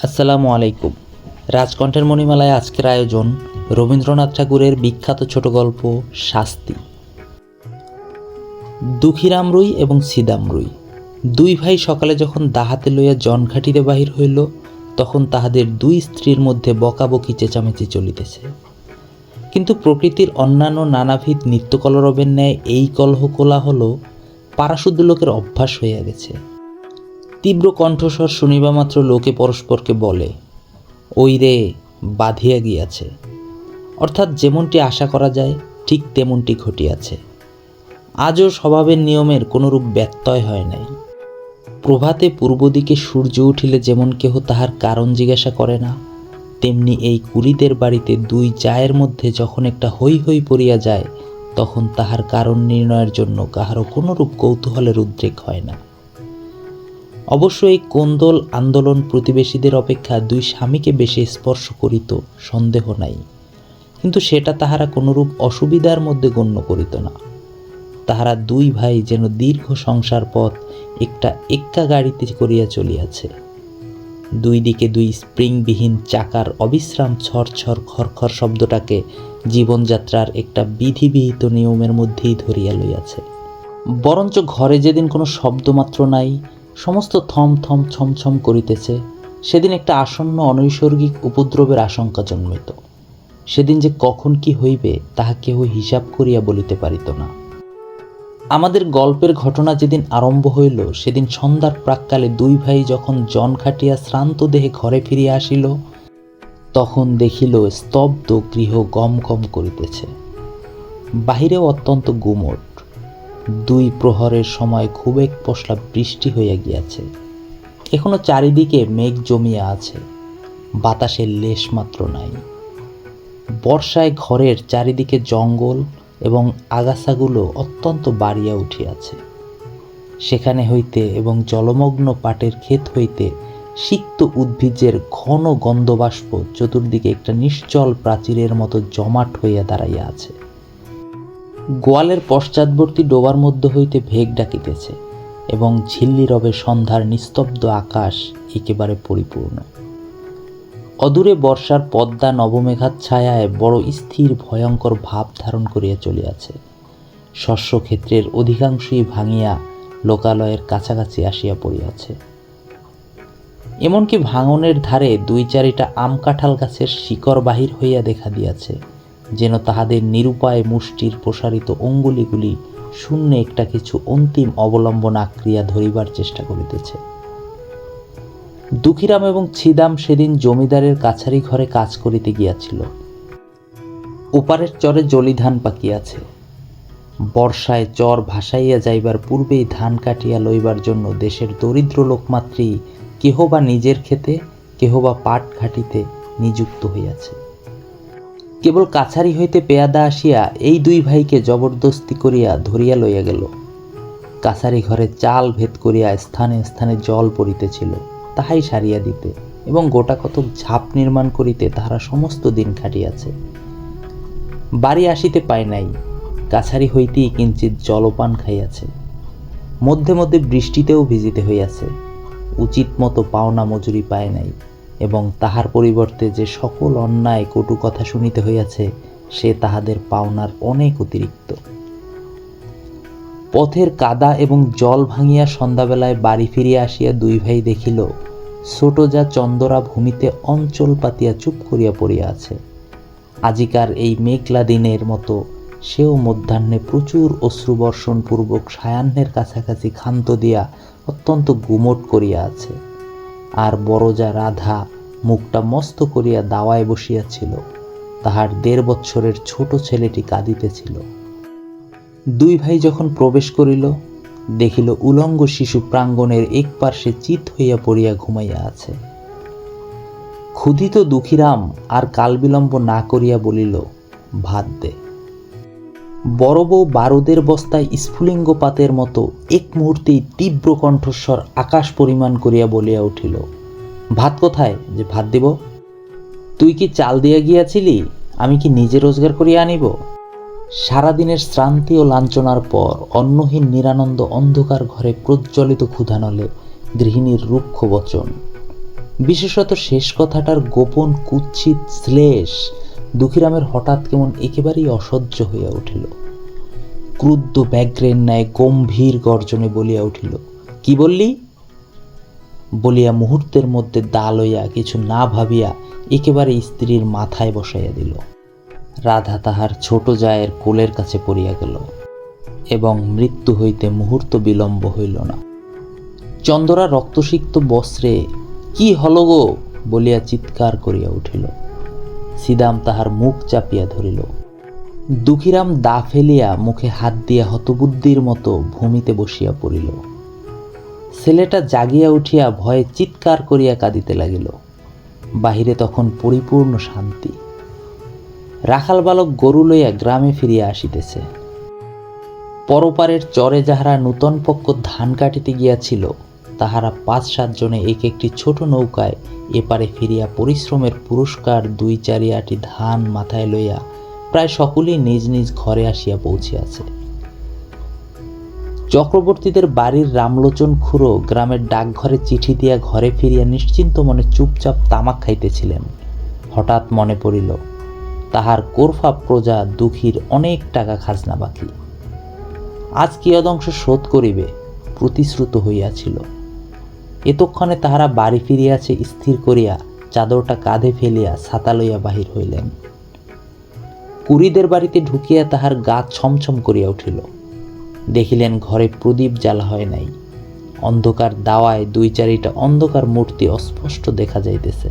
আসসালামু আলাইকুম। রাজকণ্ঠের মণিমালায় আজকের আয়োজন রবীন্দ্রনাথ ঠাকুরের বিখ্যাত ছোট গল্প শাস্তি। দুঃখীরাম রুই এবং সিদাম রুই। দুই ভাই সকালে যখন দাহাতে লইয়া জনঘাটিতে বাহির হইল, তখন তাহাদের দুই স্ত্রীর মধ্যে বকাবকি চেঁচামেচি চলিতেছে। কিন্তু প্রকৃতির অন্যান্য নানাবিধ নিত্যকলরবের ন্যায় এই কলহ কোলাহল পারাশুদ্ধ লোকের অভ্যাস হইয়া গেছে। তীব্র কণ্ঠস্বর শুনিবা মাত্র লোকে পরস্পরকে বলে, ওই রে, বাঁধিয়া গিয়াছে। অর্থাৎ যেমনটি আশা করা যায়, ঠিক তেমনটি ঘটিয়াছে। আজও স্বভাবের নিয়মের কোনরূপ ব্যত্যয় হয় নাই। প্রভাতে পূর্ব দিকে সূর্য উঠিলে যেমন কেহ তাহার কারণ জিজ্ঞাসা করে না, তেমনি এই কুড়িদের বাড়িতে দুই চায়ের মধ্যে যখন একটা হৈ হৈ পড়িয়া যায়, তখন তাহার কারণ নির্ণয়ের জন্য কাহারও কোনরূপ কৌতূহলের উদ্রেক হয় না। অবশ্য এই কোন্দল আন্দোলন প্রতিবেশীদের অপেক্ষা দুই স্বামীকে বেশি স্পর্শ করিত সন্দেহ নাই। কিন্তু সেটা তাহারা কোনরূপ অসুবিধার মধ্যে গণ্য করিত না। তাহারা দুই ভাই যেন দীর্ঘ সংসার পথ একটা এক্কা গাড়িতে করিয়া চলিয়াছে। দুই দিকে দুই স্প্রিংবিহীন চাকার অবিশ্রাম ছর ছর খরখর শব্দটাকে জীবনযাত্রার একটা বিধিবিহিত নিয়মের মধ্যেই ধরিয়া লইয়াছে। বরঞ্চ ঘরে যেদিন কোনো শব্দমাত্র নাই সমস্ত থম থম ছমছম করিতেছে। সেদিন একটা আসন্ন অনৈসর্গিক উপদ্রবের আশঙ্কা জন্মিত। সেদিন যে কখন কি হইবে, তাহা কেহ হিসাব করিয়া বলিতে পারিত না। আমাদের গল্পের ঘটনা যেদিন আরম্ভ হইল, সেদিন সন্ধ্যার প্রাককালে দুই ভাই যখন জন খাটিয়া শ্রান্ত দেহে ঘরে ফিরিয়া আসিল, তখন দেখিল স্তব্ধ গৃহ গম গম করিতেছে। বাহিরেও অত্যন্ত গুমট। দুই প্রহরের সময় খুব এক পশলা বৃষ্টি হইয়া গিয়াছে। এখনও চারিদিকে মেঘ জমিয়া আছে, বাতাসের লেশ মাত্র নাই। বর্ষায় ঘরের চারিদিকে জঙ্গল এবং আগাছাগুলো অত্যন্ত বাড়িয়া উঠিয়াছে। সেখানে হইতে এবং জলমগ্ন পাটের ক্ষেত হইতে সিক্ত উদ্ভিজের ঘন গন্ধবাষ্প চতুর্দিকে একটা নিশ্চল প্রাচীরের মতো জমাট হইয়া দাঁড়াইয়া আছে। গোয়ালের পশ্চাৎবর্তী ডোবার মধ্য হইতে ভেগ ডাকিতেছে এবং ঝিল্লি রবে সন্ধ্যার নিস্তব্ধ আকাশ একেবারে পরিপূর্ণ। অদূরে বর্ষার পদ্মা নবমেঘাত ছায়ায় বড় স্থির ভয়ঙ্কর ভাব ধারণ করিয়া চলিয়াছে। শস্যক্ষেত্রের অধিকাংশই ভাঙিয়া লোকালয়ের কাছাকাছি আসিয়া পড়িয়াছে। এমনকি ভাঙনের ধারে দুই চারিটা আম কাঁঠাল গাছের শিকড় বাহির হইয়া দেখা দিয়াছে। যেন তাহাদের নিরুপায় মুষ্টির প্রসারিত অঙ্গুলিগুলি শূন্য একটা কিছু অন্তিম অবলম্বন আক্রিয়া ধরিবার চেষ্টা করিতেছে। দুঃখীরাম এবং ছিদাম সেদিন জমিদারের কাছারি ঘরে কাজ করিতে গিয়াছিল। ওপারের চরে জলি ধান পাকিয়াছে বর্ষায় চর ভাসাইয়া যাইবার পূর্বেই ধান কাটিয়া লইবার জন্য দেশের দরিদ্র লোকমাত্রী কেহ বা নিজের খেতে কেহ বা পাট ঘাটিতে নিযুক্ত হইয়াছে। কেবল কাছারি হইতে পেয়াদা আসিয়া এই দুই ভাইকে জবরদস্তি করিয়া ধরিয়া লইয়া গেল। কাছারি ঘরে চাল ভেদ করিয়া স্থানে স্থানে জল পড়িতেছিল, তাহাই সারিয়া দিতে এবং গোটা কতক ঝাপ নির্মাণ করিতে তাহারা সমস্ত দিন খাটিয়াছে। বাড়ি আসিতে পায় নাই, কাছারি হইতেই কিঞ্চিত জলপান খাইয়াছে। মধ্যে মধ্যে বৃষ্টিতেও ভিজিতে হইয়াছে, উচিত মতো পাওনা মজুরি পায় নাই। এবং তাহার পরিবর্তে যে সকল অন্যায় কটু কথা শুনিতে হইয়াছে, সে তাহাদের পাওনার অনেক অতিরিক্ত। পথের কাদা এবং জল ভাঙিয়া সন্ধ্যাবেলায় বাড়ি ফিরিয়া আসিয়া দুই ভাই দেখিল, ছোট যা চন্দরা ভূমিতে অঞ্চল পাতিয়া চুপ করিয়া পড়িয়া আছে। আজিকার এই মেঘলা দিনের মতো সেও মধ্যাহ্নে প্রচুর অশ্রুবর্ষণপূর্বক সায়াহ্নের কাছাকাছি ক্ষান্ত দিয়া অত্যন্ত গুমট করিয়া আছে। আর বড়জা রাধা মুখটা মস্ত করিয়া দাওয়ায় বসিয়াছিল। তাহার দেড় বৎসরের ছোট ছেলেটি কাঁদিতেছিল। দুই ভাই যখন প্রবেশ করিল, দেখিল উলঙ্গ শিশু প্রাঙ্গণের এক পার্শ্বে চিত হইয়া পড়িয়া ঘুমাইয়া আছে। ক্ষুধিত দুঃখীরাম আর কালবিলম্ব না করিয়া বলিল, ভাত দে। বড় বউ বারুদের বস্তায় স্ফুলিঙ্গ পাতের মতো এক মুহূর্তেই তীব্র কণ্ঠস্বর আকাশ পরিমাণ করিয়া বলিয়া উঠিল, ভাত কোথায় যে ভাত দিব? তুই কি চাল দিয়া গিয়াছিলি? আমি কি নিজে রোজগার করিয়া আনিব? সারাদিনের শ্রান্তি ও লাঞ্ছনার পর অন্নহীন নিরানন্দ অন্ধকার ঘরে প্রজ্বলিত ক্ষুধানলে গৃহিণীর রুক্ষ বচন। বিশেষত শেষ কথাটার গোপন কুৎসিত শ্লেষ দুঃখীরামের হঠাৎ কেমন একেবারেই অসহ্য হইয়া উঠিল। ক্রুদ্ধ, ব্যাঘ্রের ন্যায় গম্ভীর গর্জনে বলিয়া উঠিল, কি বললি? বলিয়া মুহূর্তের মধ্যে দা লইয়া কিছু না ভাবিয়া একেবারে স্ত্রীর মাথায় বসাইয়া দিল। রাধা তাহার ছোট জায়ের কোলের কাছে পড়িয়া গেল এবং মৃত্যু হইতে মুহূর্ত বিলম্ব হইল না। চন্দরা রক্তসিক্ত বস্ত্রে, কি হল গো? বলিয়া চিৎকার করিয়া উঠিল। সিদাম তাহার মুখ চাপিয়া ধরিল। দুঃখীরাম দা ফেলিয়া মুখে হাত দিয়া হতবুদ্ধির মতো ভূমিতে বসিয়া পড়িল। ছেলেটা জাগিয়া উঠিয়া ভয়ে চিৎকার করিয়া কাঁদিতে লাগিল। বাহিরে তখন পরিপূর্ণ শান্তি। রাখাল বালক গরু লইয়া গ্রামে ফিরিয়া আসিতেছে। পরপারের চরে যাহারা নূতন পক্ষ ধান কাটিতে গিয়াছিল তাহারা পাঁচ সাতজনে এক একটি ছোট নৌকায় এপারে ফিরিয়া পরিশ্রমের পুরস্কার, দুই চারি আটি ধান মাথায় লইয়া প্রায় সকলেই নিজ নিজ ঘরে আসিয়া পৌঁছিয়াছে। চক্রবর্তীদের বাড়ির রামলোচন খুঁড়ো গ্রামের ডাকঘরে চিঠি দিয়া ঘরে ফিরিয়া নিশ্চিন্ত মনে চুপচাপ তামাক খাইতেছিলেন। হঠাৎ মনে পড়িল, তাহার কোরফা প্রজা দুঃখীর অনেক টাকা খাজনা বাকি। আজ কিয়দংশ শোধ করিবে, প্রতিশ্রুত হইয়াছিল। এতক্ষণে তাহারা বাড়ি ফিরিয়াছে, স্থির করিয়া চাদরটা কাঁধে ফেলিয়া ছাতা লইয়া বাহির হইলেন। কুড়িদের বাড়িতে ঢুকিয়া তাহার গা ছমছম করিয়া উঠিল। দেখিলেন ঘরে প্রদীপ জ্বালা হয় নাই। অন্ধকার দাওয়ায় দুই চারিটা অন্ধকার মূর্তি অস্পষ্ট দেখা যাইতেছে।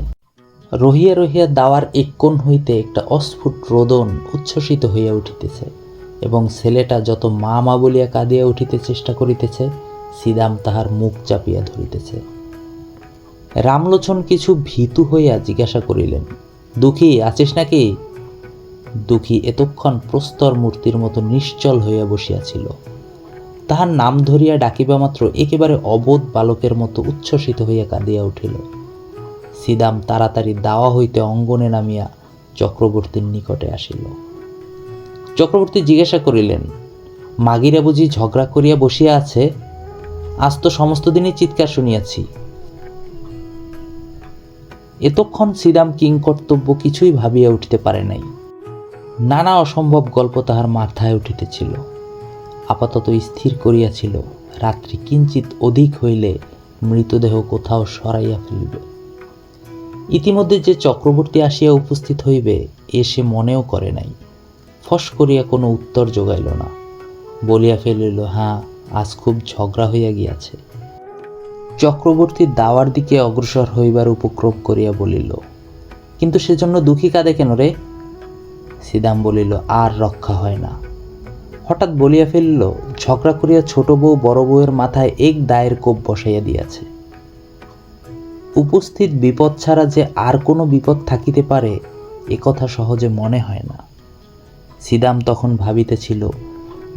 রহিয়া রহিয়া দাওয়ার এক কোণ হইতে একটা অস্ফুট রোদন উচ্ছ্বসিত হইয়া উঠিতেছে এবং ছেলেটা যত মা মা বলিয়া কাঁদিয়া উঠিতে চেষ্টা করিতেছে সিদাম তাহার মুখ চাপিয়া ধরিতেছে। রামলোচন কিছু ভীতু হইয়া জিজ্ঞাসা করিলেন, দুঃখী আছিস নাকি? দুঃখী এতক্ষণ প্রস্তর মূর্তির মতো নিশ্চল হইয়া বসিয়াছিল। তাহার নাম ধরিয়া ডাকিবা মাত্র একেবারে অবোধ বালকের মতো উচ্ছ্বসিত হইয়া কাঁদিয়া উঠিল। সিদাম তাড়াতাড়ি দাওয়া হইতে অঙ্গনে নামিয়া চক্রবর্তীর নিকটে আসিল। চক্রবর্তী জিজ্ঞাসা করিলেন, মাগিরা বুঝি ঝগড়া করিয়া বসিয়া আছে? আজ তো সমস্ত দিনই চিৎকার শুনিয়াছি। এতক্ষণ শ্রীরাম কিংকর্তব্য কিছুই ভাবিয়া উঠিতে পারে নাই। নানা অসম্ভব গল্প তাহার মাথায় উঠিতেছিল। আপাতত স্থির করিয়াছিল, রাত্রি কিঞ্চিত অধিক হইলে মৃতদেহ কোথাও সরাইয়া ফেলিবে। ইতিমধ্যে যে চক্রবর্তী আসিয়া উপস্থিত হইবে, এ সে মনেও করে নাই। ফস করিয়া কোনো উত্তর যোগাইল না। বলিয়া ফেলিল হ্যাঁ আজ খুব ঝগড়া হইয়া গিয়াছে। চক্রবর্তী দাওয়ার দিকে অগ্রসর হইবার উপক্রম করিয়া বলিল, কিন্তু সেজন্য দুঃখী কাঁদে কেন রে? সিদাম বলিল, আর রক্ষা হয় না। হঠাৎ বলিয়া ফেলিল, ঝগড়া করিয়া ছোট বউ বড় বউয়ের মাথায় এক দায়ের কোপ বসাইয়া দিয়াছে। উপস্থিত বিপদ ছাড়া যে আর কোনো বিপদ থাকিতে পারে, এ কথা সহজে মনে হয় না। সিদাম তখন ভাবিতেছিল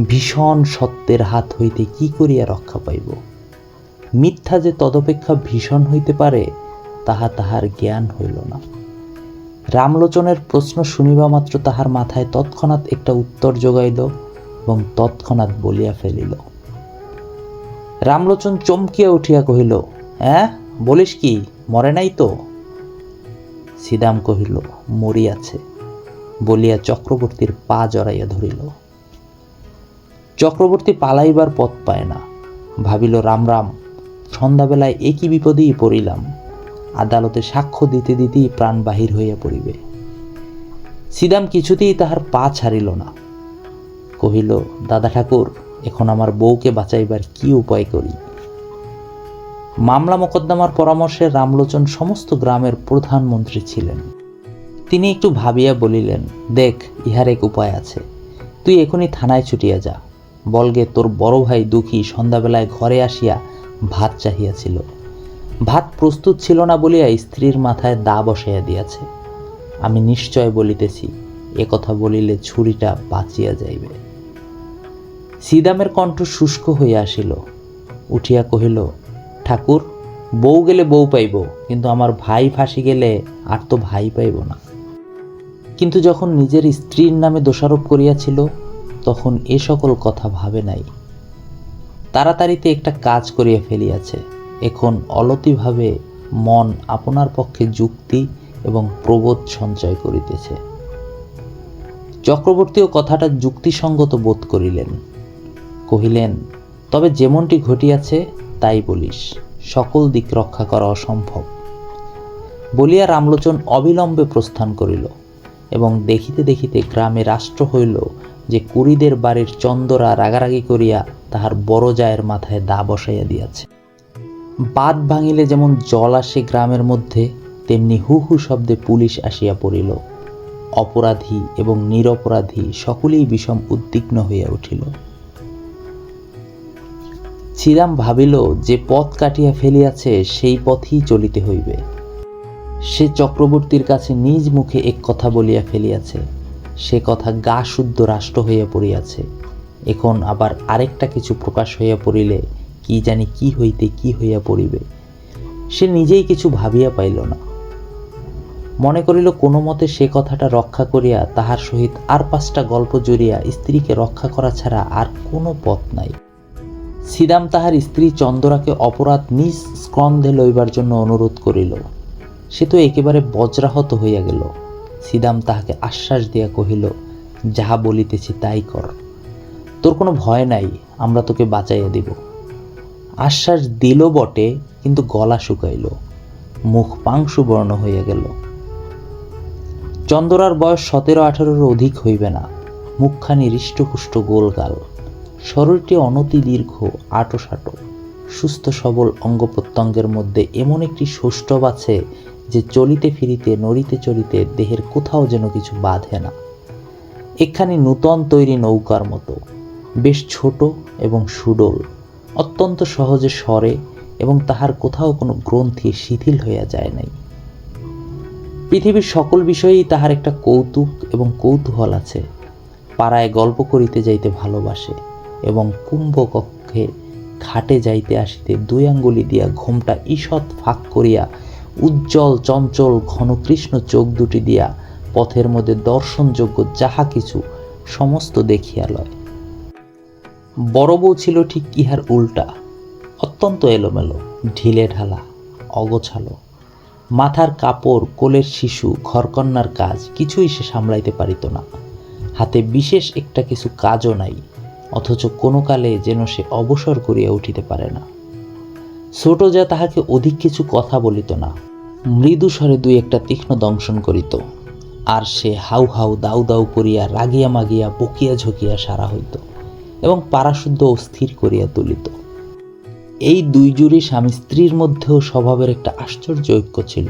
ভীষণ সত্যের হাত হইতে কি করিয়া রক্ষা পাইব? মিথ্যা যে তদপেক্ষা ভীষণ হইতে পারে, তাহা তাহার জ্ঞান হইল না। রামলোচনের প্রশ্ন শুনিবা মাত্র তাহার মাথায় তৎক্ষণাৎ একটা উত্তর যোগাইল এবং তৎক্ষণাৎ বলিয়া ফেলিল। রামলোচন চমকিয়া উঠিয়া কহিল হ্যাঁ বলিস কি, মরে নাই তো? সিদাম কহিল, মরিয়াছে। বলিয়া চক্রবর্তীর পা জড়াইয়া ধরিল। চক্রবর্তী পালাইবার পথ পায় না। ভাবিল, রাম রাম, সন্ধ্যাবেলায় একই বিপদেই পড়িলাম। আদালতে সাক্ষ্য দিতে দিতেই প্রাণ বাহির হইয়া পড়িবে। সিদাম কিছুতেই তাহার পা ছাড়িল না। কহিল, দাদা ঠাকুর, এখন আমার বউকে বাঁচাইবার কি উপায় করি? মামলা মোকদ্দমার পরামর্শে রামলোচন সমস্ত গ্রামের প্রধানমন্ত্রী ছিলেন। তিনি একটু ভাবিয়া বলিলেন, দেখ, ইহার এক উপায় আছে। তুই এখনই থানায় ছুটিয়া যা। বলগে তোর বড় ভাই দুঃখী সন্ধ্যাবেলায় ঘরে আসিয়া ভাত চাহিয়াছিল। ভাত প্রস্তুত ছিল না বলিয়া স্ত্রীর মাথায় দা বসাইয়া দিয়াছে। আমি নিশ্চয় বলিতেছি, এ কথা বলিলে ছুরিটা বাঁচিয়া যাইবে। সিদামের কণ্ঠ শুষ্ক হইয়া আসিল। উঠিয়া কহিল, ঠাকুর, বউ গেলে বউ পাইব, কিন্তু আমার ভাই ফাঁসি গেলে আর তো ভাই পাইব না। কিন্তু যখন নিজের স্ত্রীর নামে দোষারোপ করিয়াছিল তখন এ সকল কথা ভাবে নাই। তাড়াতাড়িতে একটা কাজ করিয়া ফেলিয়াছে। এখন অলতিভাবে মন আপনার পক্ষে যুক্তি এবং প্রবোধ সঞ্চয় করিতেছে। চক্রবর্তীও কথাটা যুক্তিসঙ্গত বোধ করিলেন। কহিলেন, তবে যেমনটি ঘটিয়াছে, তাই বলিস। সকল দিক রক্ষা করা অসম্ভব। বলিয়া রামলোচন অবিলম্বে প্রস্থান করিল এবং দেখিতে দেখিতে গ্রামে রাষ্ট্র হইল যে কুড়িদের বাড়ির চন্দরা রাগারাগি করিয়া তাহার বড় জায়ের মাথায় দা বসাইয়া দিয়াছে। বাদ ভাঙিলে যেমন জল আসে গ্রামের মধ্যে, তেমনি হু হু শব্দে পুলিশ আসিয়া পড়িল। অপরাধী এবং নিরপরাধী সকলেই বিষম উদ্বিগ্ন হইয়া উঠিল। শ্রীরাম ভাবিল, যে পথ কাটিয়া ফেলিয়াছে, সেই পথই চলিতে হইবে। সে চক্রবর্তীর কাছে নিজ মুখে এক কথা বলিয়া ফেলিয়াছে সে কথা গা শুদ্ধ রাষ্ট্র হইয়া পড়িয়াছে। এখন আবার আরেকটা কিছু প্রকাশ হইয়া পড়িলে কি জানি কি হইতে কি হইয়া পড়িবে। সে নিজেই কিছু ভাবিয়া পাইল না। মনে করিল কোনো মতে সে কথাটা রক্ষা করিয়া তাহার সহিত আর পাঁচটা গল্প জড়িয়া স্ত্রীকে রক্ষা করা ছাড়া আর কোনো পথ নাই। সিদাম তাহার স্ত্রী চন্দরাকে অপরাধ নিজ স্কন্ধে লইবার জন্য অনুরোধ করিল। সে তো একেবারে বজ্রাহত হইয়া গেল। সিদাম তাহাকে আশ্বাস দিয়া কহিল, যাহা বলিতেছি তাই কর। তোর কোনো ভয় নাই, আমরা তোকে বাঁচাইয়া দিব। আশ্বাস দিল বটে, কিন্তু গলা শুকাইল। মুখ পাংশু বর্ণ হইয়া গেল। চন্দরার বয়স সতেরো আঠারোর অধিক হইবে না। মুখখানি হৃষ্টপুষ্ট গোলগাল। শরীরটি অনতি দীর্ঘ আটো সাটো সুস্থ সবল অঙ্গ প্রত্যঙ্গের মধ্যে এমন একটি সৌষ্ঠব আছে যে চলিতে ফিরিতে, নড়িতে চলিতে দেহের কোথাও যেন কিছু বাঁধে না। এখানে নূতন তৈরি নৌকার মতো, বেশ ছোট এবং সুডোল, অত্যন্ত সহজে সরে এবং তাহার কোথাও কোনো গ্রন্থি শিথিল হইয়া যায় নাই। পৃথিবীর সকল বিষয়েই তাহার একটা কৌতুক এবং কৌতূহল আছে। পাড়ায় গল্প করিতে যাইতে ভালোবাসে এবং কুম্ভকক্ষে খাটে যাইতে আসিতে দুই আঙ্গুলি দিয়া ঘোমটা ঈষৎ ফাঁক করিয়া উজ্জ্বল, চঞ্চল ঘনকৃষ্ণ চোখ দুটি দিয়া পথের মধ্যে দর্শনযোগ্য যাহা কিছু সমস্ত দেখিয়া লয়। বড় বউ ছিল ঠিক ইহার উল্টা। অত্যন্ত এলোমেলো, ঢিলে ঢালা, অগোছালো। মাথার কাপড়, কোলের শিশু ঘরকন্যার কাজ, কিছুই সে সামলাইতে পারিত না। হাতে বিশেষ একটা কিছু কাজও নাই, অথচ কোনো কালে যেন সে অবসর করিয়া উঠিতে পারে না। ছোট যা তাহাকে অধিক কিছু কথা বলিত না। মৃদু স্বরে দুই একটা তীক্ষ্ণ দংশন করিত। আর সে হাউ হাউ দাউ দাউ করিয়া রাগিয়া মাগিয়া বকিয়া ঝকিয়া সারা হইত এবং পারাশুদ্ধ অস্থির করিয়া তুলিত। এই দুই জুড়ি স্বামী স্ত্রীর মধ্যেও স্বভাবের একটা আশ্চর্য ঐক্য ছিল।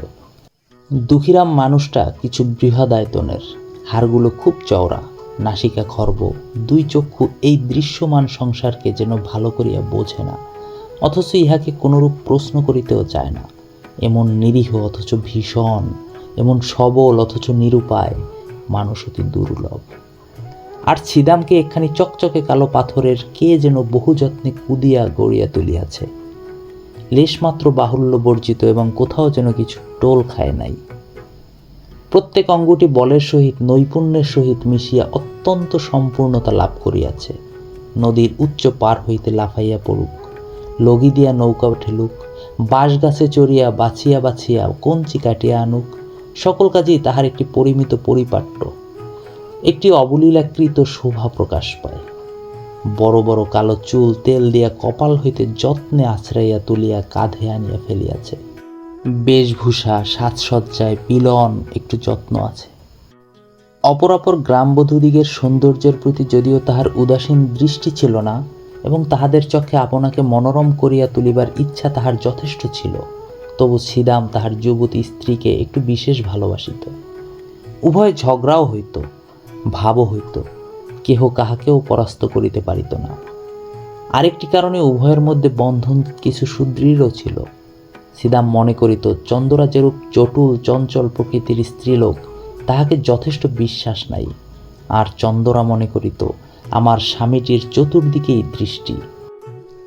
দুঃখীরাম মানুষটা কিছু বৃহদায়তনের হাড়গুলো খুব চওড়া, নাসিকা খর্ব, দুই চক্ষু এই দৃশ্যমান সংসারকে যেন ভালো করিয়া বোঝে না। অথচ ইহাকে কোনরূপ প্রশ্ন করিতেও চায় না। এমন নিরীহ অথচ ভীষণ, এমন সবল অথচ নিরুপায় মানুষ অতি দুর্লভ। আর ছিদামকে একখানি চকচকে কালো পাথরের কে যেন বহু যত্নে কুদিয়া গড়িয়া তুলিয়াছে। লেশমাত্র বাহুল্য বর্জিত এবং কোথাও যেন কিছু টোল খায় নাই। প্রত্যেক অঙ্গটি বলের সহিত, নৈপুণ্যের সহিত মিশিয়া অত্যন্ত সম্পূর্ণতা লাভ করিয়াছে। নদীর উচ্চ পার হইতে লাফাইয়া পড়ুক। লগি দিয়া নৌকা ঠেলুক বাঁশ গাছে চড়িয়া বাছিয়া বাছিয়া কঞ্চি কাটিয়া আনুক, সকল কাজেই তাহার একটি পরিমিত পরিপাট্য, একটি অবলীলাকৃত শোভা প্রকাশ পায়। বড় বড় কালো চুল তেল দিয়া কপাল হইতে যত্নে আছড়াইয়া তুলিয়া কাঁধে আনিয়া ফেলিয়াছে। বেশভূষা, সাজসজ্জায় পিলন একটু যত্ন আছে। অপরাপর গ্রামবধূদিগের সৌন্দর্যের প্রতি যদিও তাহার উদাসীন দৃষ্টি ছিল না এবং তাহাদের চক্ষে আপনাকে মনোরম করিয়া তুলিবার ইচ্ছা তাহার যথেষ্ট ছিল। তবু ছিদাম তাহার যুবতী স্ত্রীকে একটু বিশেষ ভালোবাসিত। উভয় ঝগড়াও হইত, ভাবও হইত, কেহ কাহাকেও পরাস্ত করিতে পারিত না। আরেকটি কারণে উভয়ের মধ্যে বন্ধন কিছু সুদৃঢ় ছিল। সিদাম মনে করিত চন্দরা যেরূপ চটুল চঞ্চল প্রকৃতির স্ত্রীলোক, তাহাকে যথেষ্ট বিশ্বাস নাই। আর চন্দরা মনে করিত আমার স্বামীটির চতুর্দিকেই দৃষ্টি।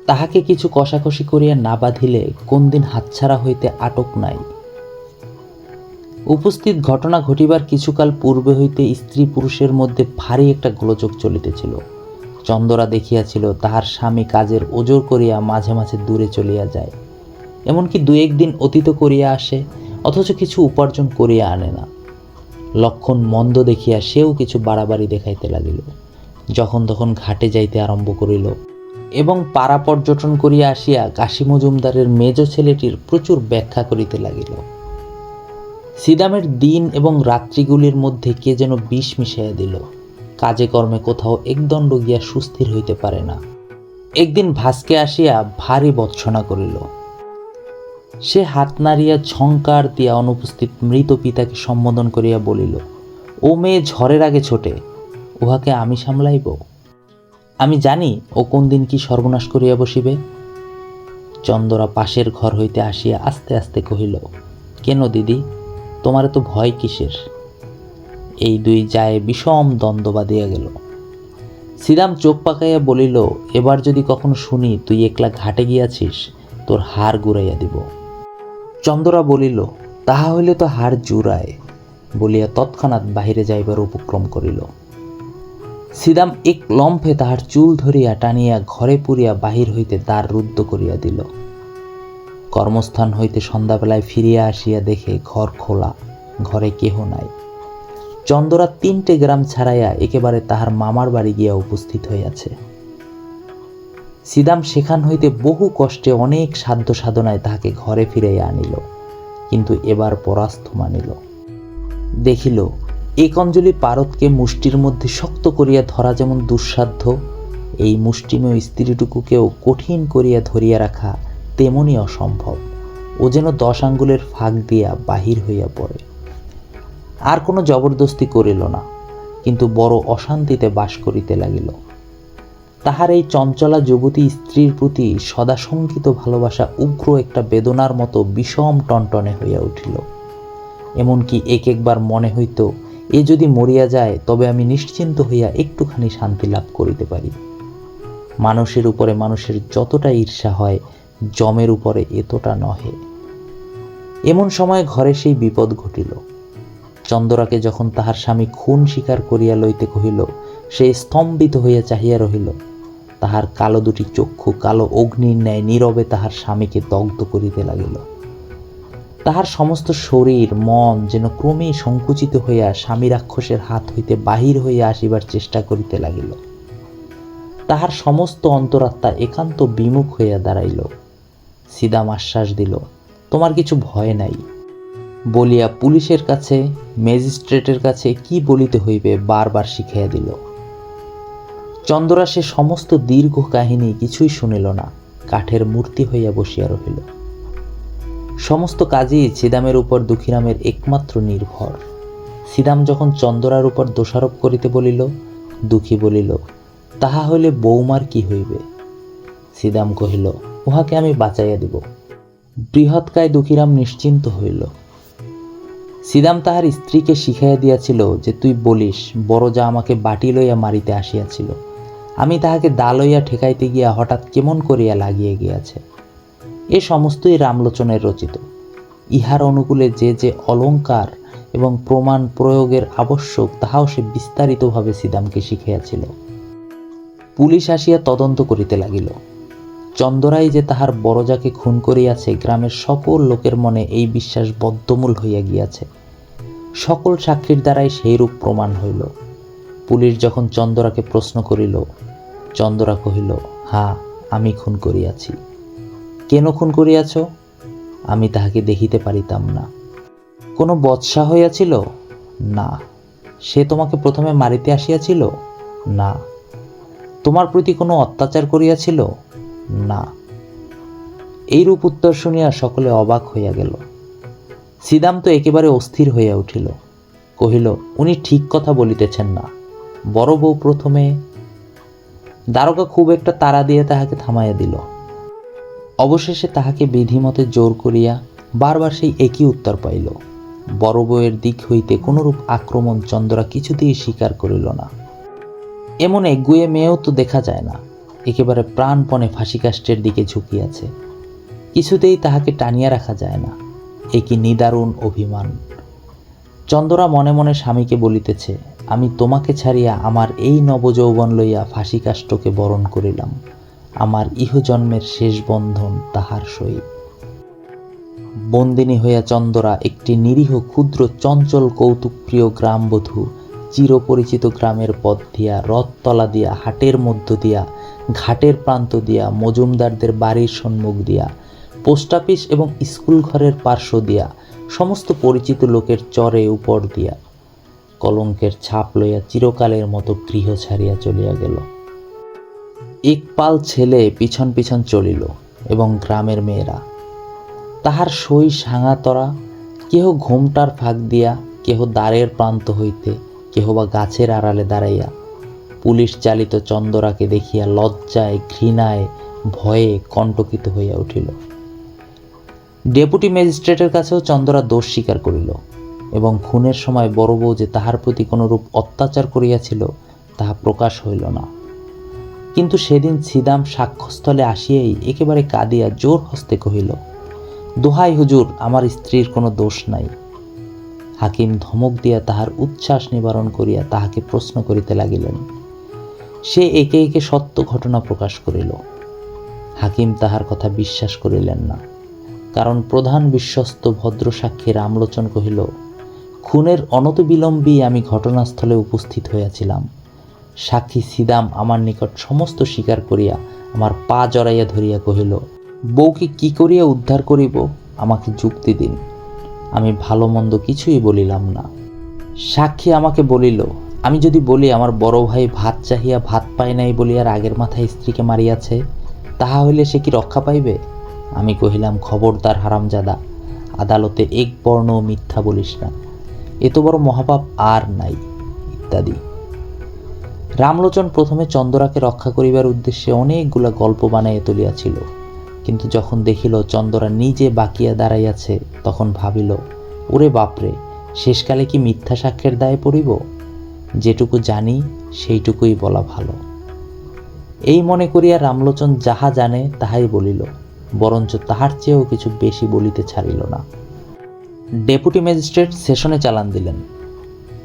তাহাকে কিছু কষাকষি করিয়া না বাঁধিলে কোন দিন হাতছাড়া হইতে আটক নাই। উপস্থিত ঘটনা ঘটিবার কিছুকাল পূর্বে হইতে স্ত্রী পুরুষের মধ্যে ভারী একটা গোলযোগ চলিতেছিল। চন্দরা দেখিয়াছিল তাহার স্বামী কাজের ওজোর করিয়া মাঝে মাঝে দূরে চলিয়া যায়। এমনকি দু একদিন অতীত করিয়া আসে, অথচ কিছু উপার্জন করিয়া আনে না। লক্ষণ মন্দ দেখিয়া সেও কিছু বাড়াবাড়ি দেখাইতে লাগিল। যখন তখন ঘাটে যাইতে আরম্ভ করিল। এবং পাড়া পর্যটন করিয়া আসিয়া কাশী মজুমদারের মেজ ছেলেটির প্রচুর ব্যাখ্যা করিতে লাগিল। সিদামের দিন এবং রাত্রিগুলির মধ্যে কে যেন বিষ মিশাইয়া দিল। কাজে কর্মে কোথাও একদণ্ড গিয়া সুস্থির হইতে পারে না। একদিন ভাস্কে আসিয়া ভারী বৎসনা করিল। সে হাত নাড়িয়া ঝঙ্কার দিয়া অনুপস্থিত মৃত পিতাকে সম্বোধন করিয়া বলিল, ও মেয়ে, ঝড়ের আগে ছোটে। উহাকে আমি সামলাইব? আমি জানি ও কোন দিন কি সর্বনাশ করিয়া বসিবে। চন্দরা পাশের ঘর হইতে আসিয়া আস্তে আস্তে কহিল, কেন দিদি, তোমার তো ভয় কিসের? এই দুই যায় বিষম দ্বন্দ্ব বাঁধিয়া গেল। শ্রীরাম চোখ পাকাইয়া বলিল, এবার যদি কখনো শুনি তুই একলা ঘাটে গিয়াছিস, তোর হার গুড়াইয়া দিব। চন্দরা বলিল, তাহা হইলে তো হার জুড়ায়। বলিয়া তৎক্ষণাৎ বাহিরে যাইবার উপক্রম করিল। সিদাম এক লম্ফে তাহার চুল ধরিয়া টানিয়া ঘরে পুরিয়া বাহির হইতে দ্বার রুদ্ধ করিয়া দিল। কর্মস্থান হইতে সন্ধ্যাবেলায় ফিরিয়া আসিয়া দেখে ঘর খোলা, ঘরে কেহ নাই। চন্দরা তিনটে গ্রাম ছাড়াইয়া একেবারে তাহার মামার বাড়ি গিয়া উপস্থিত হইয়াছে। সিদাম সেখান হইতে বহু কষ্টে অনেক সাধ্য সাধনায় তাহাকে ঘরে ফিরাইয়া আনিল, কিন্তু এবার পরাস্ত মানিল। দেখিল এক অঞ্জলি পারতকে মুষ্টির মধ্যে শক্ত করিয়া ধরা যেমন দুঃসাধ্য, এই মুষ্টিমেয় স্ত্রীটুকুকেও কঠিন করিয়া ধরিয়া রাখা তেমনই অসম্ভব। ও যেন দশ আঙ্গুলের ফাঁক দিয়া বাহির হইয়া পড়ে। আর কোনো জবরদস্তি করিল না, কিন্তু বড় অশান্তিতে বাস করিতে লাগিল। তাহার এই চঞ্চলা যুবতী স্ত্রীর প্রতি সদাশঙ্কিত ভালোবাসা উগ্র একটা বেদনার মতো বিষম টনটনে হইয়া উঠিল। এমনকি এক একবার মনে হইত এ যদি মরিয়া যায়, তবে আমি নিশ্চিন্ত হইয়া একটুখানি শান্তি লাভ করিতে পারি। মানুষের উপরে মানুষের যতটা ঈর্ষা হয়, জমের উপরে এতটা নহে। এমন সময় ঘরে সেই বিপদ ঘটিল। চন্দরাকে যখন তাহার স্বামী খুন স্বীকার করিয়া লইতে কহিল, সে স্তম্ভিত হইয়া চাহিয়া রহিল। তাহার কালো দুটি চক্ষু, কালো অগ্নির ন্যায় নীরবে তাহার স্বামীকে দগ্ধ করিতে লাগিল। তাহার সমস্ত শরীর, মন যেন ক্রমেই সংকুচিত হইয়া স্বামী রাক্ষসের হাত হইতে বাহির হইয়া আসিবার চেষ্টা করিতে লাগিল। তাহার সমস্ত অন্তরাত্মা একান্ত বিমুখ হইয়া দাঁড়াইল। সিদাম আশ্বাস দিল, তোমার কিছু ভয় নাই। বলিয়া পুলিশের কাছে, ম্যাজিস্ট্রেটের কাছে কি বলিতে হইবে বারবার শিখাইয়া দিল। চন্দ্রা সে সমস্ত দীর্ঘ কাহিনী কিছুই শুনিল না। কাঠের মূর্তি হইয়া বসিয়া রহিল। সমস্ত কাজই সিদামের উপর দুঃখীরামের একমাত্র নির্ভর। সিদাম যখন চন্দরার উপর দোষারোপ করিতে বলিল, দুঃখী বলিল, তাহা হইলে বৌমার কি হইবে? সিদাম কহিল, উহাকে আমি বাঁচাইয়া দিব। বৃহৎকায় দুঃখীরাম নিশ্চিন্ত হইল। সিদাম তাহার স্ত্রীকে শিখাইয়া দিয়াছিল যে, তুই বলিস বড় যা আমাকে বাটি লইয়া মারিতে আসিয়াছিল। আমি তাহাকে দা লইয়া ঠেকাইতে গিয়া হঠাৎ কেমন করিয়া লাগিয়ে গিয়াছে? এ সমস্তই রামলোচনের রচিত। ইহার অনুকূলে যে যে অলঙ্কার এবং প্রমাণ প্রয়োগের আবশ্যক, তাহাও সে বিস্তারিতভাবে সিদামকে শিখিয়াছিল। পুলিশ আসিয়া তদন্ত করিতে লাগিল। চন্দরাই যে তাহার বড়জাকে খুন করিয়াছে, গ্রামের সকল লোকের মনে এই বিশ্বাস বদ্ধমূল হইয়া গিয়াছে। সকল সাক্ষীর দ্বারাই সেইরূপ প্রমাণ হইল। পুলিশ যখন চন্দরাকে প্রশ্ন করিল, চন্দরা কহিল হ্যাঁ আমি খুন করিয়াছি। কেন খুন করিয়াছ? আমি তাহাকে দেখিতে পারিতাম না। কোনো বৎসা হইয়াছিল? না। সে তোমাকে প্রথমে মারিতে আসিয়াছিল? না। তোমার প্রতি কোনো অত্যাচার করিয়াছিল? না। এইরূপ উত্তর শুনিয়া সকলে অবাক হইয়া গেল। সিদাম তো একেবারে অস্থির হইয়া উঠিল। কহিল, উনি ঠিক কথা বলিতেছেন না। বড় বউ প্রথমে। দ্বারকা খুব একটা তাড়া দিয়ে তাহাকে থামাইয়া দিল। অবশেষে তাহাকে বিধিমতে জোর করিয়া বারবার সেই একই উত্তর পাইল। বড় বউয়ের দিক হইতে কোনরূপ আক্রমণ চন্দ্রা কিছুতেই স্বীকার করিল না। এমন এগুয়ে মেয়েও তো দেখা যায় না, একেবারে প্রাণপণে ফাঁসিকাষ্টের দিকে ঝুঁকিয়াছে। কিছুতেই তাহাকে টানিয়া রাখা যায় না এ কি নিদারুণ অভিমান। চন্দরা মনে মনে স্বামীকে বলিতেছে, আমি তোমাকে ছাড়িয়া আমার এই নবযৌবন লইয়া ফাঁসিকাষ্টকে বরণ করিলাম। আমার ইহজন্মের শেষ বন্ধন তাহার সহিত। বন্দিনী হইয়া চন্দরা একটি নিরীহ, ক্ষুদ্র, চঞ্চল, কৌতুকপ্রিয় গ্রামবধূ চিরপরিচিত গ্রামের পথ দিয়া, রথতলা দিয়া, হাটের মধ্য দিয়া, ঘাটের প্রান্ত দিয়া, মজুমদারদের বাড়ির সম্মুখ দিয়া, পোস্ট অফিস এবং স্কুল ঘরের পার্শ্ব দিয়া, সমস্ত পরিচিত লোকের চরে উপর দিয়া, কলঙ্কের ছাপ লইয়া চিরকালের মতো গৃহ ছাড়িয়া চলিয়া গেল। এক পাল ছেলে পিছন পিছন চলিল এবং গ্রামের মেয়েরা। তাহার সই সাঙাতরা কেহ ঘোমটার ফাঁক দিয়া, কেহ দ্বারের প্রান্ত হইতে, কেহ বা গাছের আড়ালে দাঁড়াইয়া। পুলিশ চালিত চন্দরাকে দেখিয়া লজ্জায়, ঘৃণায়, ভয়ে কণ্টকিত হইয়া উঠিল। ডেপুটি ম্যাজিস্ট্রেটের কাছেও চন্দরা দোষ স্বীকার করিল এবং খুনের সময় বড় বউ যে তাহার প্রতি কোনরূপ অত্যাচার করিয়াছিল, তাহা প্রকাশ হইল না। কিন্তু সেদিন ছিদাম সাক্ষ্যস্থলে আসিয়াই একেবারে কাঁদিয়া জোর হস্তে কহিল, দোহাই হুজুর, আমার স্ত্রীর কোনো দোষ নাই। হাকিম ধমক দিয়া তাহার উচ্ছ্বাস নিবারণ করিয়া তাহাকে প্রশ্ন করিতে লাগিলেন। সে একে একে সত্য ঘটনা প্রকাশ করিল। হাকিম তাহার কথা বিশ্বাস করিলেন না। কারণ প্রধান বিশ্বস্ত ভদ্র সাক্ষী রামলোচন কহিল, খুনের অনতবিলম্বেই আমি ঘটনাস্থলে উপস্থিত হইয়াছিলাম। সাক্ষী সিদাম আমার নিকট সমস্ত স্বীকার করিয়া আমার পা জড়াইয়া ধরিয়া কহিল, বউকে কি করিয়া উদ্ধার করিব? আমাকে যুক্তি দিন। আমি ভালো মন্দ কিছুই বলিলাম না। সাক্ষী আমাকে বলিল, আমি যদি বলি আমার বড় ভাই ভাত চাহিয়া ভাত পায় নাই বলিয়া রাগের মাথায় স্ত্রীকে মারিয়াছে, তাহা হইলে সে কি রক্ষা পাইবে? আমি কহিলাম, খবরদার হারামজাদা, আদালতে এক বর্ণ মিথ্যা বলিস না। এত বড় মহাপাপ আর নাই, ইত্যাদি। রামলোচন প্রথমে চন্দরাকে রক্ষা করিবার উদ্দেশ্যে অনেকগুলা গল্প বানাইয়া তুলিয়াছিল। কিন্তু যখন দেখিল চন্দরা নিজে বাকিয়া দাঁড়াইয়াছে, তখন ভাবিল, ওরে বাপরে, শেষকালে কি মিথ্যা সাক্ষ্যের দায়ে পড়িব? যেটুকু জানি, সেইটুকুই বলা ভালো। এই মনে করিয়া রামলোচন যাহা জানে, তাহাই বলিল, বরঞ্চ তাহার চেয়েও কিছু বেশি বলিতে ছাড়িল না। ডেপুটি ম্যাজিস্ট্রেট সেশনে চালান দিলেন।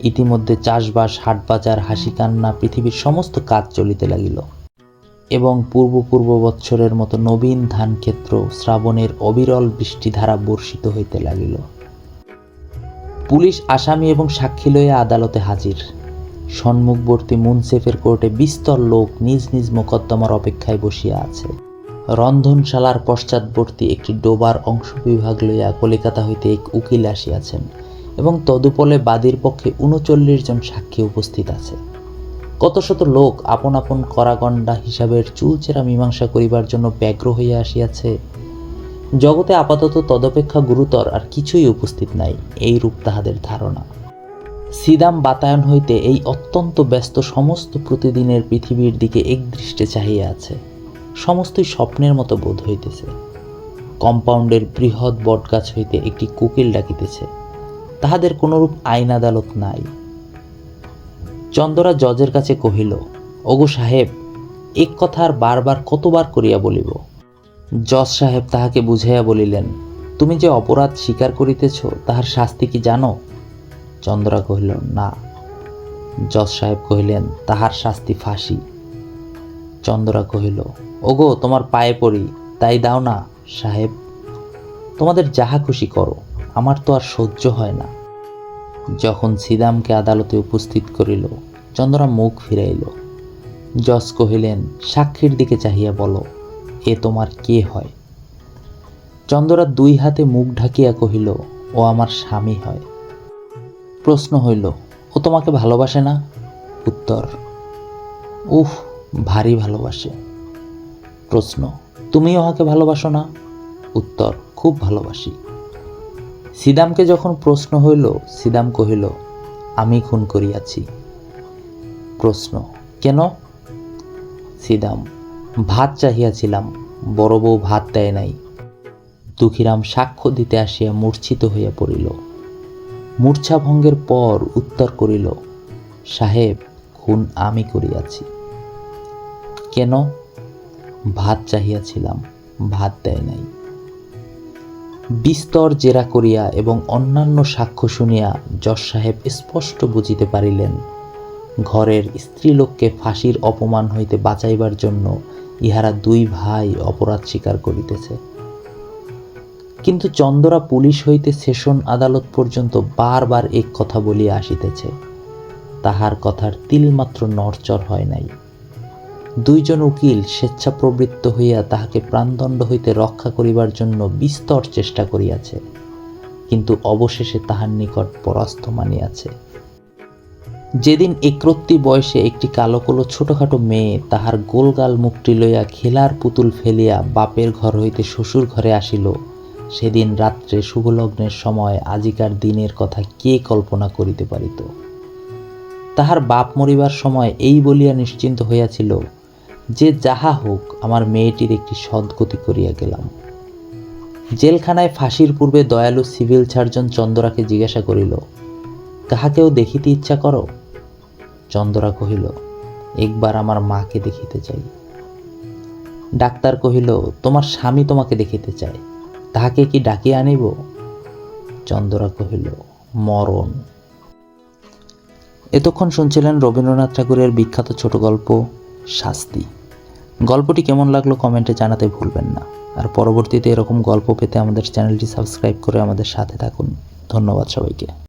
ইতিমধ্যে চাষবাস, হাটবাজার হাসি কান্না পৃথিবীর সমস্ত কাজ চলিতে লাগিল এবং পূর্ব পূর্ব বৎসরের মতো নবীন ধানক্ষেত্র শ্রাবণের অবিরল বৃষ্টিধারা বর্ষিত হইতে লাগিল। পুলিশ আসামি এবং সাক্ষী লইয়া আদালতে হাজির। সম্মুখবর্তী মুনসেফের কোর্টে বিস্তর লোক নিজ নিজ মোকদ্দমার অপেক্ষায় বসিয়া আছে। রন্ধনশালার পশ্চাৎবর্তী একটি ডোবার অংশ বিভাগ লইয়া কলিকাতা হইতে এক উকিল আসিয়াছেন। এবং তদুপলে বাদীর পক্ষে উনচল্লিশ জন সাক্ষী উপস্থিত আছে। কত শত লোক আপন আপন করাগণ্ডা হিসাবের চুলচেরা মীমাংসা করিবার জন্য ব্যগ্র হইয়া আসিয়াছে। জগতে আপাতত তদপেক্ষা গুরুতর আর কিছুই উপস্থিত নাই এই রূপ তাহাদের ধারণা। সিদাম বাতায়ন হইতে এই অত্যন্ত ব্যস্ত সমস্ত প্রতিদিনের পৃথিবীর দিকে একদৃষ্টে চাহিয়া আছে। সমস্তই স্বপ্নের মতো বোধ হইতেছে। কম্পাউন্ডের বৃহৎ বটগাছ হইতে একটি কুকিল ডাকিতেছে। তাহাদের কোনরূপ আইন আদালত নাই। চন্দরা জজের কাছে কহিল ওগো সাহেব, এক কথা আর বারবার কতবার করিয়া বলিব। জজ সাহেব তাহাকে বুঝাইয়া বলিলেন, তুমি যে অপরাধ স্বীকার করিতেছ, তাহার শাস্তি কি জানো? চন্দ্রা কহিল, না। জজ সাহেব কহিলেন, তাহার শাস্তি ফাঁসি। চন্দ্রা কহিল ওগো তোমার পায়ে পড়ি, তাই দাও না, সাহেব। তোমাদের যাহা খুশি করো। আমার তো আর সহ্য হয় না। যখন সিদামকে আদালতে উপস্থিত করিল, চন্দ্রা মুখ ফিরাইল। জজ কহিলেন, সাক্ষীর দিকে চাহিয়া বলো, এ তোমার কে হয়? চন্দ্রা দুই হাতে মুখ ঢাকিয়া কহিল, ও আমার স্বামী হয়। প্রশ্ন হইল, ও তোমাকে ভালোবাসে না? উত্তর, উফ, ভারী ভালোবাসে। প্রশ্ন, তুমি ওহাকে ভালোবাসো না? উত্তর, খুব ভালোবাসি। সিদামকে যখন প্রশ্ন হইল, সিদাম কহিল, আমি খুন করিয়াছি। প্রশ্ন, কেন? সিদাম, ভাত চাহিয়াছিলাম, বড় বউ ভাত দেয় নাই। দুঃখীরাম সাক্ষ্য দিতে আসিয়া মূর্ছিত হইয়া পড়িল। মূর্ছা ভঙ্গের পর উত্তর করিল, সাহেব, খুন আমি করিয়াছি। কেন? ভাত চাহিয়াছিলাম, ভাত দেয় নাই। বিস্তর জেরা করিয়া এবং অন্যান্য সাক্ষ্য শুনিয়া যশ সাহেব স্পষ্ট বুঝিতে পারিলেন, ঘরের স্ত্রীলোককে ফাঁসির অপমান হইতে বাঁচাইবার জন্য ইহারা দুই ভাই অপরাধ স্বীকার করিতেছে। কিন্তু চন্দরা পুলিশ হইতে সেশন আদালত পর্যন্ত বারবার এক কথা বলিয়া আসিতেছে, তাহার কথার তিলমাত্র নড়চড় হয় নাই। দুইজন উকিল স্বেচ্ছাপ্রবৃত্ত হইয়া তাহাকে প্রাণদণ্ড হইতে রক্ষা করিবার জন্য বিস্তর চেষ্টা করিয়াছে, কিন্তু অবশেষে তাহার নিকট পরাস্ত মানিয়াছে। যেদিন একরত্তি বয়সে একটি কালো কলো ছোটখাটো মেয়ে তাহার গোলগাল মুখটি লইয়া খেলার পুতুল ফেলিয়া বাপের ঘর হইতে শ্বশুর ঘরে আসিল, সেদিন রাত্রে শুভলগ্নের সময় আজিকার দিনের কথা কে কল্পনা করিতে পারিত। তাহার বাপ মরিবার সময় এই বলিয়া নিশ্চিন্ত হইয়াছিল যে যাহা হোক আমার মেয়েটির একটি সদ্গতি করিয়া গেলাম। জেলখানায় ফাঁসির পূর্বে দয়ালু সিভিল সার্জন চন্দরাকে জিজ্ঞাসা করিল কাহাকেও দেখিতে ইচ্ছা করো? চন্দরা কহিল, একবার আমার মাকে দেখিতে চাই। ডাক্তার কহিল, তোমার স্বামী তোমাকে দেখিতে চায়, তাহাকে কি ডাকিয়া আনিব? চন্দরা কহিল, মরণ। এতক্ষণ শুনছিলেন রবীন্দ্রনাথ ঠাকুরের বিখ্যাত ছোট গল্প শাস্তি। গল্পটি কেমন লাগল কমেন্টে জানাতে ভুলবেন না। আর পরবর্তীতে এরকম গল্প পেতে আমাদের চ্যানেলটি সাবস্ক্রাইব করে আমাদের সাথে থাকুন। ধন্যবাদ সবাইকে।